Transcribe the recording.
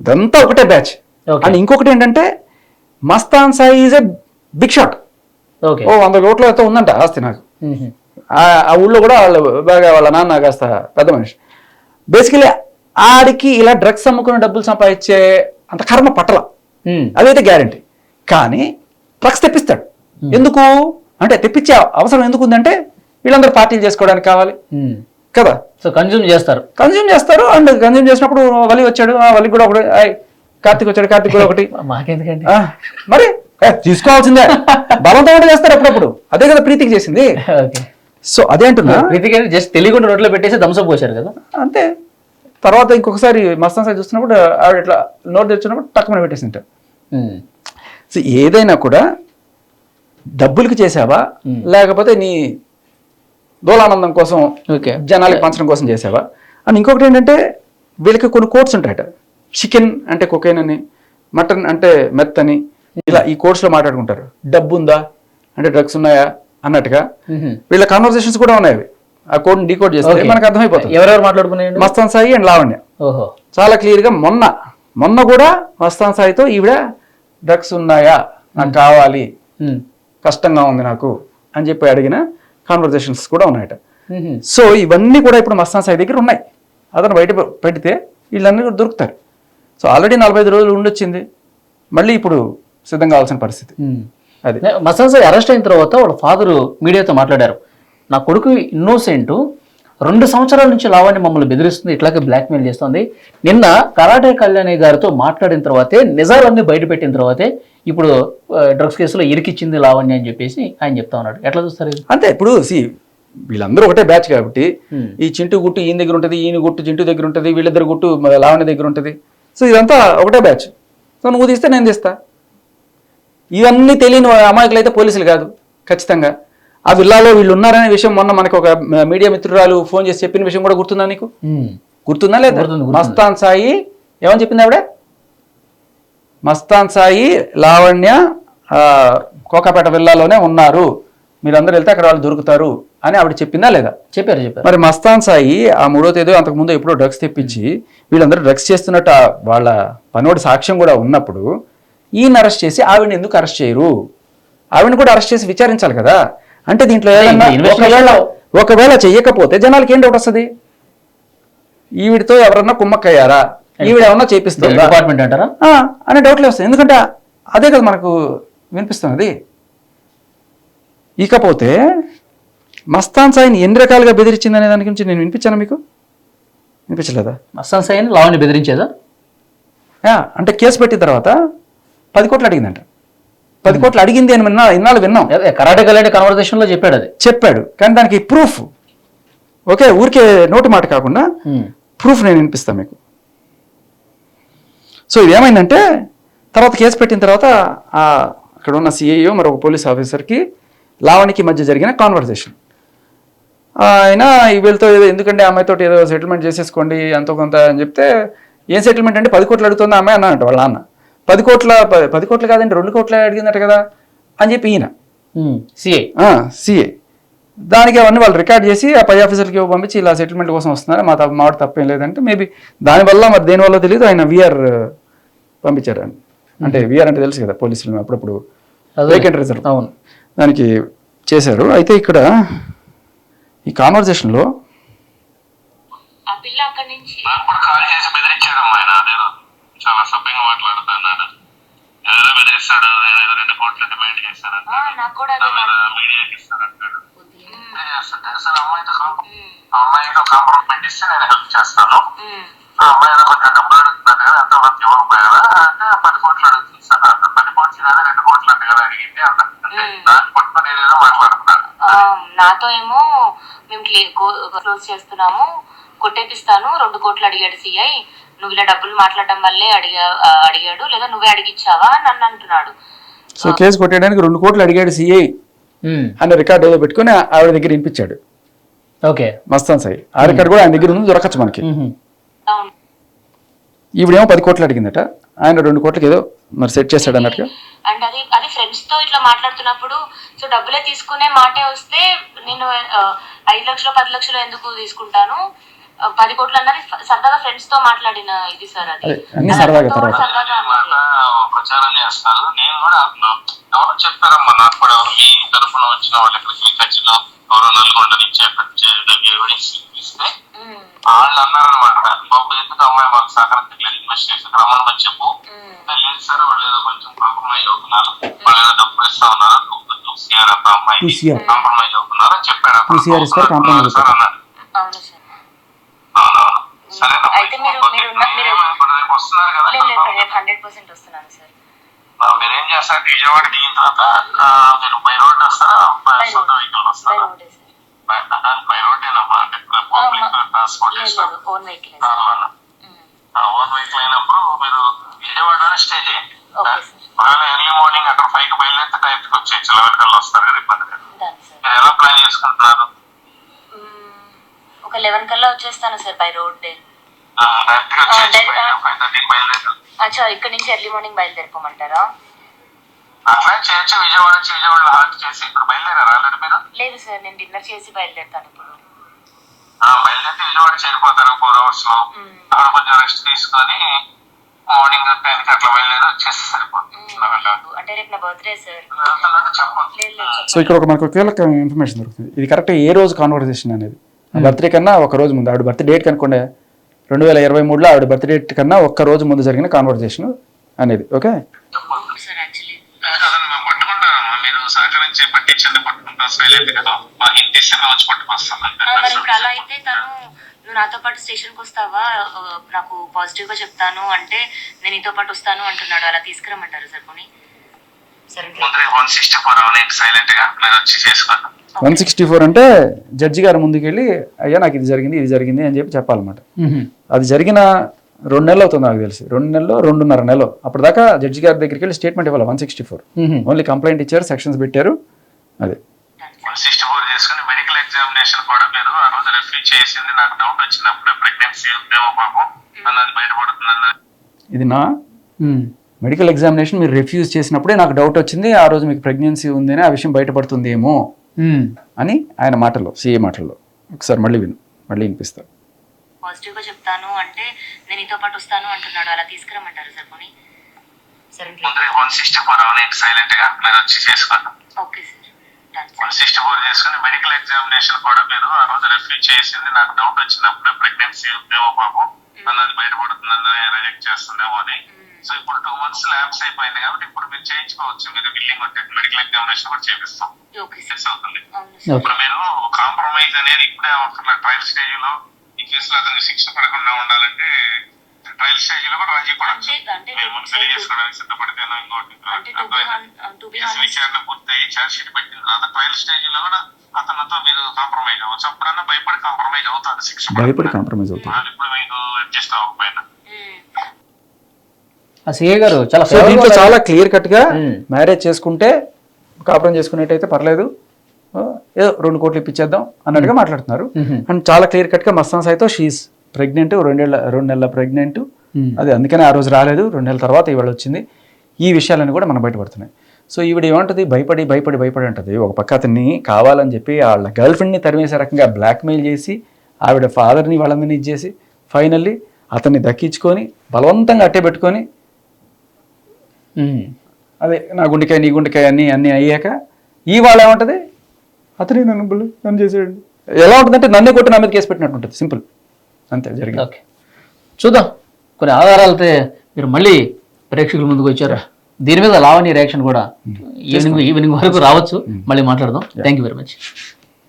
అదంతా ఒకటే batch. And ఇంకొకటి ఏంటంటే Mastan Sai is a big shot. Okay. ఓ వంద కోట్లు అయితే ఉందంట ఆస్తి నాకు. ఆ ఆ ఊళ్ళో కూడా వాళ్ళు బాగా వాళ్ళ నాన్న కాస్త పెద్ద మనిషి. బేసికలీ ఆడికి ఇలా డ్రగ్స్ అమ్ముకుని డబ్బులు సంపాదించే అంత కర్మ పట్టల. అదైతే గ్యారంటీ కానీ డ్రగ్స్ తెప్పిస్తాడు. ఎందుకు? అంటే తెప్పించే అవసరం ఎందుకు ఉందంటే వీళ్ళందరూ పార్టీలు చేసుకోవడానికి కావాలి. కదా? సో కన్జ్యూమ్ చేస్తారు. కన్జ్యూమ్ చేస్తారు అండ్ కన్జ్యూమ్ చేసినప్పుడు వలి వచ్చాడు ఆ వలి కూడా ఒకటి కార్తీక్ వచ్చాడు కార్తీక్ కూడా ఒకటి. మాకెందుకండి? మరి తీసుకోవాల్సిందే. బలంతో కూడా చేస్తారు అప్పుడప్పుడు. అదే కదా ప్రీతికి చేసింది. సో అదే అంటున్నా. ప్రీతికి జస్ట్ తెలియకుండా నోట్లో పెట్టేసి దంసప్ పోశారు కదా. అంతే. తర్వాత ఇంకొకసారి మస్తాన్ సాయి చూస్తున్నప్పుడు ఆవిడ ఇట్లా నోట్ తెచ్చినప్పుడు టక్కుమని పెట్టేసింటారు సో ఏదైనా కూడా డబ్బులకి చేసావా? లేకపోతే నీ దోలానందం కోసం ఓకే. జనాలకి పంచడం కోసం చేసావా? అండ్ ఇంకొకటి ఏంటంటే వీళ్ళకి కొన్ని కోడ్స్ ఉంటాయట. చికెన్ అంటే కొకైన్ అని మటన్ అంటే మెత్ అని ఇలా ఈ కోడ్స్లో మాట్లాడుకుంటారు. డబ్బు ఉందా? అంటే డ్రగ్స్ ఉన్నాయా? అన్నట్టుగా. వీళ్ళ కాన్వర్సేషన్స్ కూడా ఉన్నాయి అవి. ఆ కోడ్ డీకోడ్ చేస్తే. మనకు అర్థమైపోతుంది. ఎవరెవరు మాట్లాడుకున్నాయండి? మస్తాన్ సాయి అండ్ లావణ్య. చాలా క్లియర్గా మొన్న మొన్న కూడా మస్తాన్ సాయితో ఈవిడ డ్రగ్స్ ఉన్నాయా? నాకు కావాలి. కష్టంగా ఉంది నాకు అని చెప్పి అడిగిన కాన్వర్జేషన్స్ కూడా ఉన్నాయట. సో ఇవన్నీ కూడా ఇప్పుడు మస్తాన్ సాయి దగ్గర ఉన్నాయి. అతను బయట పెడితే వీళ్ళన్నీ కూడా దొరుకుతారు. సో ఆల్రెడీ నలభై ఐదు రోజులు ఉండొచ్చింది. మళ్ళీ ఇప్పుడు సిద్ధం కావాల్సిన పరిస్థితి. అది. మసాన్ సార్ అరెస్ట్ అయిన తర్వాత వాళ్ళ ఫాదర్ మీడియాతో మాట్లాడారు. నా కొడుకు ఇన్నోసెంట్ రెండు సంవత్సరాల నుంచి లావాణ్య మమ్మల్ని బెదిరిస్తుంది ఇట్లాగే బ్లాక్మెయిల్ చేస్తుంది. నిన్న కరాటే కళ్యాణి గారితో మాట్లాడిన తర్వాతే నిజాలన్నీ బయటపెట్టిన తర్వాతే ఇప్పుడు డ్రగ్స్ కేసులో ఇరికిచ్చింది లావణ్య అని చెప్పేసి ఆయన చెప్తా ఉన్నాడు. ఎట్లా చూస్తారు అంతే ఇప్పుడు సి వీళ్ళందరూ ఒకటే బ్యాచ్ కాబట్టి. ఈ చింటూ గుట్టు ఈయన దగ్గర ఉంటుంది ఈయన గుట్టు చింటూ దగ్గర ఉంటుంది వీళ్ళిద్దరు గుట్టు లావణ్య దగ్గర ఉంటుంది. సో ఇదంతా ఒకటే బ్యాచ్ సో నువ్వు తీస్తే నేను తీస్తా. ఇవన్నీ తెలియని అమాయకులు అయితే పోలీసులు కాదు ఖచ్చితంగా. ఆ విల్లాలో వీళ్ళు ఉన్నారనే విషయం మొన్న మనకు ఒక మీడియా మిత్రురాలు ఫోన్ చేసి చెప్పిన విషయం కూడా గుర్తుందా నీకు? గుర్తుందా లేదా. మస్తాన్ సాయి ఏమని చెప్పింది ఆవిడ? మస్తాన్ సాయి లావణ్య ఆ, కోకాపేట విల్లాలోనే ఉన్నారు. మీరందరూ వెళ్తే అక్కడ వాళ్ళు దొరుకుతారు అని ఆవిడ చెప్పిందా లేదా? చెప్పారు చెప్పారు. మరి మస్తాన్ సాయి ఆ మూడో తేదీ అంతకుముందు ఎప్పుడో డ్రగ్స్ తెప్పించి వీళ్ళందరూ డ్రగ్స్ చేస్తున్నట్టు వాళ్ళ పనోడి సాక్ష్యం కూడా ఉన్నప్పుడు ఈయన అరెస్ట్ చేసి ఆవిడని ఎందుకు అరెస్ట్ చేయరు? ఆవిడని కూడా అరెస్ట్ చేసి విచారించాలి కదా? అంటే దీంట్లో ఒకవేళ ఒకవేళ చెయ్యకపోతే జనాలకి ఏం డౌట్ వస్తుంది? ఈవిడితో ఎవరన్నా కుమ్మక్కయ్యారా? ఈవిడ ఏమన్నా చేపిస్తుందా? డిపార్ట్మెంట్ అంటారా? అనే డౌట్లే వస్తాయి ఎందుకంటే అదే కదా మనకు వినిపిస్తున్నది. ఇకపోతే మస్తాన్ సాయిని ఎన్ని రకాలుగా బెదిరించింది అనే దాని గురించి నేను వినిపించాను మీకు? వినిపించలేదా? మస్తాన్ సాయిని లావణ్య బెదిరించేదా? అంటే కేసు పెట్టిన తర్వాత పది కోట్లు అడిగిందంట. పది కోట్లు అడిగింది అని విన్నా ఇన్నాళ్ళు విన్నాం. కరాటే కళ్యాణి కన్వర్సేషన్లో చెప్పాడు అది. చెప్పాడు. కానీ దానికి ప్రూఫ్ ఓకే ఊరికే నోటి మాట కాకుండా ప్రూఫ్ నేను వినిపిస్తాను మీకు. సో ఇది ఏమైందంటే తర్వాత కేసు పెట్టిన తర్వాత ఆ అక్కడ ఉన్న సిఐఓ మరొక పోలీస్ ఆఫీసర్కి లావణికి మధ్య జరిగిన కాన్వర్జేషన్ ఆయన ఈ వీళ్ళతో ఏదో ఎందుకంటే అమ్మాయితో ఏదో సెటిల్మెంట్ చేసేసుకోండి ఎంతో కొంత అని చెప్తే ఏం సెటిల్మెంట్ అంటే పది కోట్లు అడుగుతుంది అమ్మాయి? అన్నాడంట వాళ్ళ నాన్న పది కోట్ల పది కోట్లు కాదండి రెండు కోట్ల అడిగిందట కదా అని చెప్పి ఈయన. CI CA. దానికి అవన్నీ వాళ్ళు రికార్డ్ చేసి ఆ పై ఆఫీసర్కి పంపించి ఇలా సెటిల్మెంట్ కోసం వస్తున్నారు. మా తప్ప మాట తప్పేం లేదంటే మేబీ దానివల్ల మరి దేనివల్ల తెలియదు ఆయన విఆర్ పంపించారు అని అంటే విఆర్ అంటే తెలుసు కదా పోలీసులు అప్పుడప్పుడు అదే. Vacant reserve. అవును. దానికి చేశారు. అయితే ఇక్కడ ఈ కాన్వర్జేషన్లో ఆ పిల్ల అక్కడి నుంచి కాల్ చేసి బెదిరించాడమ్మా ఆయన అదేదో చాలా సభ్యంగా మాట్లాడుతున్నాడు ఏదో బెదిరిస్తాడు ఏదో రెండు కోట్లు డిమాండ్ చేస్తానంట ఆ, నాకు కూడా అదే అమ్మాయితో అమ్మాయితో కాంప్రమైజ్ ఇస్తే నేను హెల్ప్ చేస్తాను. ఆ అమ్మాయి ఏదో కొంచెం డబ్బులు అడుగుతుంది కదా ఎంత అంటే పది కోట్లు అడుగుతుంది సార్. అంత పది కోట్లు కదా రెండు కోట్లు అంటే కదా అడిగింది అంత అంటే మ్మ్. దాన్ని పట్టుకొని నేను ఏదో మాట్లాడుతున్నాను. ఆ, నాతో ఏమో మేము క్లోజ్ చేస్తున్నాము కొట్టేపిస్తాను రెండు కోట్లు అడిగాడు సిఐ. నువ్వు ఇలా డబ్బులు మాట్లాడడం వల్లే అడిగా అడిగాడు లేదా నువ్వే అడిగిచ్చావా నన్ను అంటున్నాడు. సో కేసు కొట్టేయడానికి రెండు కోట్లు అడిగాడు సిఐ అనే రికార్డు ఏదో పెట్టుకుని ఆవిడ దగ్గర వినిపించాడు ఓకే. మస్తాన్ సాయి. ఆ రికార్డు కూడా ఆయన దగ్గర ఉంది దొరకచ్చు మనకి. అవును. ఈవిడేమో పది కోట్లు అడిగిందట. ఆయన రెండు కోట్లకి ఏదో మరి సెట్ చేశాడు అన్నట్టుగా. అండ్ అది అది ఫ్రెండ్స్తో ఇట్లా మాట్లాడుతున్నప్పుడు సో డబ్బులే తీసుకునే మాటే వస్తే నేను ఐదు లక్షలు పది లక్షలు ఎందుకు తీసుకుంటాను? పది కోట్లు అన్నది సరదాగా ఫ్రెండ్స్తో మాట్లాడిన ఇది సార్ అది. అన్ని సరదాగా తర్వాత. ప్రచారం చేస్తారు నేను కూడా ఎవరో చెప్పారమ్మా నాకు కూడా ఎవరు మీ తరఫున వచ్చిన వాళ్ళు ఇక్కడికి మీ ఖర్చులో ఎవరో నల్గొండ నుంచి ఎవిడెన్స్ ఇస్తే వాళ్ళు అన్నారనమాట బాబు ఎందుకు అమ్మాయి మాకు సహకరించలేదు ఇన్వెస్టిగేషన్ రమ్మని చెప్పు. లేదు సార్ వాళ్ళు ఏదో కొంచెం కాంప్రమైజ్ అవుతున్నారు. వాళ్ళు ఏదో డబ్బులు ఇస్తా ఉన్నారు? సిఆర్ అంత అమ్మాయి 2CR. కాంప్రమైజ్ అవుతున్నారు? చెప్పాడు అతను. 2CR ఇస్తారు, compromise సార్ అన్నాడు అవును సార్ అవునవును. సరేనమ్మా. అయితే మీరు- మీరు మీరు- లేదు లేదు రేపు హండ్రెడ్ పర్సెంట్ వస్తున్నాను సార్ మీరేం చేస్తారు? విజయవాడ దిగిన తర్వాత మీరు బై రోడ్ వస్తారా? సొంత వెహికల్ వస్తారా? బై- రోడ్డేనమ్మా. అంటే పబ్లిక్ అమ్మా. ట్రాన్స్పోర్ట్ లేదు చేస్తారు. లేదు ఓన్ వెహికల్ ఓన్ వెహికల్ అయినప్పుడు మీరు విజయవాడలోనే స్టే చేయండి. ఒకవేళ ఎర్లీ మార్నింగ్ అక్కడ ఫైవ్కి బయలుదేరితే టైంకి వచ్చేయచ్చు లెవెన్ కల్లా వస్తారు కదా ఇబ్బంది లేదు. మీరు ఎలా ప్లాన్ చేసుకుంటున్నారు. ఒక లెవెన్ కల్లా వచ్చేస్తాను సార్ బై రోడ్ డే అచ్చా ఇక్కడ నుంచి ఎర్లీ మార్నింగ్ బయలుదేరిపోమంటారా అట్లా చేయొచ్చు. విజయవాడ నుంచి హాల్ట్ చేసి ఇప్పుడు బయలుదేరారు ఆల్రెడీ మీరు? లేదు సార్ నేను డిన్నర్ చేసి బయలుదేరుతాను ఇప్పుడు. ఆ, బయలుదేరి విజయవాడ చేరిపోతారు ఫోర్ అవర్స్లో. మ్మ్. అక్కడ కొంచెం రెస్ట్ తీసుకొని మార్నింగ్ టెన్కి అట్లా బయలుదేరి వచ్చేసి సరిపోతుంది. మ్మ్. లేదు. అంటే రేపు నా బర్త్డే సార్. సో ఇక్కడ ఒక మనకు కీలక ఇన్ఫర్మేషన్ దొరుకుతుంది. ఇది కరెక్ట్ ఏ రోజు కాన్వర్సేషన్ అనేది? బర్త్డే కన్నా ఒక రోజు ముందు ఆవిడ బర్త్ డేట్ కనుకోండి రెండు వేల ఇరవై మూడులో ఆవిడ బర్త్ డేట్ కన్నా ఒక్క రోజు ముందు జరిగిన కాన్వర్జేషన్ అనేది ఓకే సార్ యాక్చువల్లీ మరి ఇప్పుడు అలా అయితే తను నువ్వు నాతో పాటు స్టేషన్కి వస్తావా? నాకు పాజిటివ్గా చెప్తాను అంటే నేను నీతో పాటు వస్తాను అంటున్నాడు. అలా తీసుకురమ్మంటారు సార్ పోనీ? వన్ సిక్స్టీ ఫోర్ అవునండి సైలెంట్గా? మీరు వచ్చి చేసుకోండి వన్ సిక్స్టీ ఫోర్ అంటే జడ్జి గారు ముందుకెళ్ళి అయ్యా నాకు ఇది జరిగింది ఇది జరిగింది అని చెప్పి చెప్పాలన్నమాట. అది జరిగిన రెండు నెలలు అవుతుంది నాకు తెలిసి. రెండు నెలలు రెండున్నర నెలలు. అప్పటిదాకా జడ్జి గారి దగ్గరికి వెళ్ళి స్టేట్మెంట్ ఇవ్వాలి one sixty four only complaint ఇచ్చారు సెక్షన్స్ పెట్టారు. అదే. సిక్స్టీ ఫోర్ చేసుకుని మెడికల్ ఎగ్జామినేషన్ కూడా మీరు ఆ రోజు రిఫ్యూజ్ చేసింది. నాకు డౌట్ వచ్చినప్పుడు ప్రెగ్నెన్సీ పాపం. ఇది నా? మెడికల్ ఎగ్జామినేషన్ మీరు రిఫ్యూజ్ చేసినప్పుడే నాకు డౌట్ వచ్చింది ఆ రోజు మీకు ప్రెగ్నెన్సీ ఉంది అని ఆ విషయం బయటపడుతుందేమో అని ఆయన మాటల్లో సీఏ మాటల్లో ఒకసారి మళ్ళీ విను మళ్ళీ వినిపిస్తారు పాజిటివ్గా చెప్తాను అంటే నేను నీతో పాటు వస్తాను అంటున్నాడు అలా తీసుకురమ్మంటారు సార్ పోనీ? సరే వన్ సిక్స్టీ ఫోర్ అవునండి సైలెంట్గా మీరు వచ్చి చేసుకోండి okay sir one sixty four చేసుకుని మెడికల్ ఎగ్జామినేషన్ కూడా మీరు ఆ రోజు రిఫ్యూజ్ చేసింది నాకు డౌట్ వచ్చినప్పుడు ప్రెగ్నెన్సీ ఉందేమో పాపం అన్నది బయటపడుతుందని రిజెక్ట్ చేస్తుందేమో అని. సో ఇప్పుడు టూ మంత్స్ ల్యాబ్స్ అయిపోయింది కాబట్టి ఇప్పుడు మీరు చేయించుకోవచ్చు. మీరు బిల్లింగ్ ఉంటే మెడికల్ ఎగ్జామినేషన్ కూడా చేపిస్తాం. అవుతుంది. ఇప్పుడు మీరు కాంప్రమైజ్ అనేది ఇప్పుడే అవసరం ట్రయల్ స్టేజ్లో ఈ కేసులో అతనికి శిక్ష పడకుండా ఉండాలంటే ట్రయల్ స్టేజ్లో కూడా రాజీ పడచ్చు. ముందు పెళ్ళి చేసుకోవడానికి సిద్ధపడితేనో ఇంకోటి. కేసు విచారణ పూర్తయి ఛార్జ్ షీట్ పెట్టిన తర్వాత ట్రయల్ స్టేజ్లో కూడా అతనితో మీరు కాంప్రమైజ్ అవ్వచ్చు. అప్పుడన్నా భయపడి కాంప్రమైజ్ అవుతారు. శిక్ష భయపడి. కాంప్రమైజ్ అవుతుంది వాళ్ళు ఇప్పుడు మీకు అడ్జస్ట్ అవ్వకపోయినా. సిఏ గారు చాలా సో దీంట్లో చాలా క్లియర్ కట్గా. మ్యారేజ్ చేసుకుంటే కాపురం చేసుకునేట్టయితే పర్లేదు ఏదో రెండు కోట్లు ఇప్పించేద్దాం అన్నట్టుగా మాట్లాడుతున్నారు. అండ్ చాలా క్లియర్ కట్గా మస్తాన్ సాయితో షీఈ్ ప్రెగ్నెంట్ రెండేళ్ళ రెండు నెలల ప్రెగ్నెంట్. అది అందుకనే ఆ రోజు రాలేదు రెండు నెలల తర్వాత ఇవాళ వచ్చింది ఈ విషయాలన్నీ కూడా మనం బయటపడుతున్నాయి సో ఈవిడ ఏమంటుంది భయపడి భయపడి భయపడి అంటది ఒక పక్క అతన్ని కావాలని చెప్పి వాళ్ళ గర్ల్ ఫ్రెండ్ని తరిమేసే రకంగా బ్లాక్మెయిల్ చేసి ఆవిడ ఫాదర్ని వాళ్ళందరినీ ఇచ్చేసి ఫైనల్లీ అతన్ని దక్కించుకొని బలవంతంగా అట్టే పెట్టుకొని. అదే నా గుండెకాయ నీ గుండెకాయ అన్ని అన్ని అయ్యాక ఈ వాళ్ళ ఏమంటది? అతనే నన్ను బుల్లి నన్ను చేసాడు ఎలా ఉంటుందంటే నన్నే కొట్టి నా మీద కేసు పెట్టినట్టు ఉంటుంది. సింపుల్. అంతే జరిగింది. ఓకే. చూద్దాం. కొన్ని ఆధారాలతో మీరు మళ్ళీ ప్రేక్షకుల ముందుకు వచ్చారు. దీని మీద లావణ్య రియాక్షన్ కూడా ఈవినింగ్ ఈవినింగ్ వరకు రావచ్చు. మళ్ళీ మాట్లాడదాం. Thank you very much